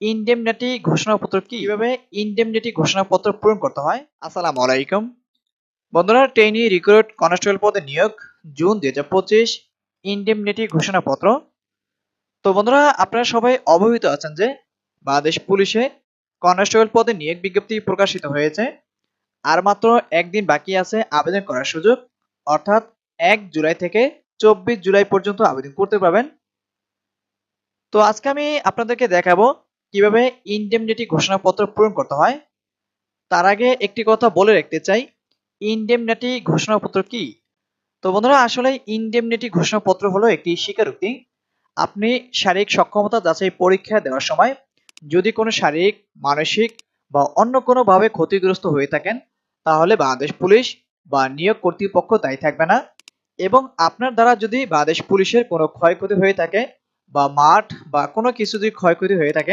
Indemnity ঘোষণাপত্র কি? কীভাবে ইনডেমনিটি ঘোষণাপত্র পূরণ করতে হয়? আসসালামু আলাইকুম। বন্ধুরা ট্রেনি রিক্রুট কনস্টেবল পদে নিয়োগ জুন দুই হাজার পঁচিশ ইনডেমনিটি ঘোষণাপত্র। তো বন্ধুরা আপনারা সবাই অবহিত আছেন যে বাংলাদেশ পুলিশে কনস্টেবল পদে নিয়োগ বিজ্ঞপ্তি প্রকাশিত হয়েছে। আর মাত্র একদিন বাকি আছে আবেদন করার সুযোগ। অর্থাৎ এক জুলাই থেকে চব্বিশ জুলাই পর্যন্ত আবেদন করতে পারবেন। তো আজকে আমি আপনাদেরকে দেখাবো কীভাবে ইনডেমনিটি ঘোষণাপত্র পূরণ করতে হয়? তার আগে একটি কথা বলে রাখতে চাই ইনডেমনিটি ঘোষণাপত্র কি? তো বন্ধুরা, আসলে ইনডেমনিটি ঘোষণাপত্র হলো একটি স্বীকারোক্তি। আপনি শারীরিক সক্ষমতা যাচাই পরীক্ষা দেওয়ার সময় যদি কোনো শারীরিক, মানসিক বা অন্য কোনোভাবে ক্ষতিগ্রস্ত হয়ে থাকেন, তাহলে বাংলাদেশ পুলিশ বা নিয়োগ কর্তৃপক্ষ দায়ী থাকবে না এবং আপনার দ্বারা যদি বাংলাদেশ পুলিশের কোনো ক্ষয়ক্ষতি হয়ে থাকে বা মাঠ বা কোনো কিছু যদি ক্ষয়ক্ষতি হয়ে থাকে